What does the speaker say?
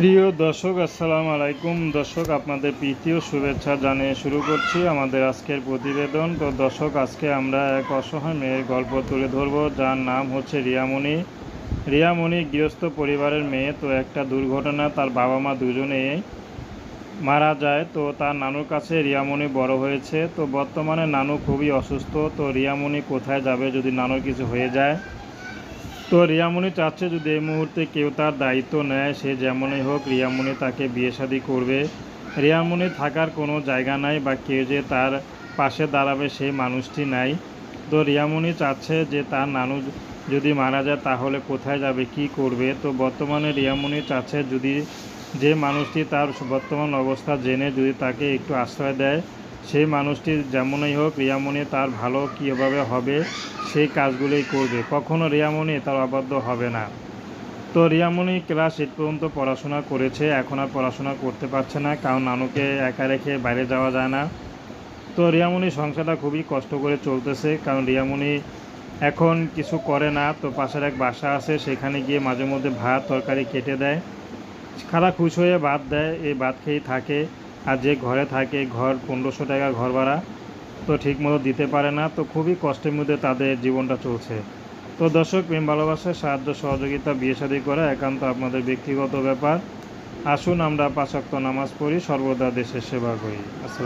প্রিয় দর্শক, আসসালামু আলাইকুম। দর্শক, আপনাদের প্রীতি ও শুভেচ্ছা জানিয়ে শুরু করছি আমাদের আজকের প্রতিবেদন। তো দর্শক, আজকে আমরা এক অসহায় মেয়ের গল্প তুলে ধরব, যার নাম হচ্ছে রিয়ামণি। রিয়ামণি গৃহস্থ পরিবারের মেয়ে, তো একটা দুর্ঘটনা, তার বাবা মা দুজনেই মারা যায়। তো তার নানুর কাছে রিয়ামণি বড় হয়েছে। তো বর্তমানে নানু খুবই অসুস্থ। তো রিয়ামণি কোথায় যাবে যদি নানুর কিছু হয়ে যায়? তো রিয়ামণি চাচ্ছে যদি এই মুহূর্তে কেউ তার দায়িত্ব নেয়, সে যেমনই হোক রিয়ামণি তাকে বিয়ে শাদী করবে। রিয়ামণি থাকার কোনো জায়গা নাই বা কেউ যে তার পাশে দাঁড়াবে সেই মানুষটি নাই। তো রিয়ামণি চাচ্ছে যে তার নানু যদি মারা যায় তাহলে কোথায় যাবে, কি করবে? তো বর্তমানে রিয়ামণি চাচ্ছে যদি যে মানুষটি তার বর্তমান অবস্থা জেনে যদি তাকে একটু আশ্রয় দেয়, সেই মানুষটি যেমনই হোক রিয়ামণি তার ভালো কীভাবে হবে সেই কাজগুলোই করবে। কখনো রিয়ামণি তার অবাধ্য হবে না। তো রিয়ামণি ক্লাস এইট পর্যন্ত পড়াশোনা করেছে, এখন আর পড়াশোনা করতে পারছে না, কারণ নানুকে একা রেখে বাইরে যাওয়া যায় না। তো রিয়ামণি সংসারটা খুবই কষ্ট করে চলতেছে, কারণ রিয়ামণি এখন কিছু করে না। তো পাশের এক বাসা আছে, সেখানে গিয়ে মাঝে মধ্যে ভাত, তরকারি কেটে দেয়। খারাপ খুশ হয়ে ভাত দেয়, এই ভাত খেয়েই থাকে। আর যে ঘরে থাকে, ঘর পনেরোশো টাকা ঘর ভাড়া তো ঠিকমতো দিতে পারে না, তো খুবই কষ্টের মধ্যে তাদের জীবনটা চলছে। তো দর্শক, প্রেম, ভালোবাসা, সাহায্য, সহযোগিতা, বিয়ে শাদী করা একান্ত আপনাদের ব্যক্তিগত ব্যাপার। আসুন আমরা পাশাক্ত নামাজ পড়ি, সর্বদা দেশের সেবা করি।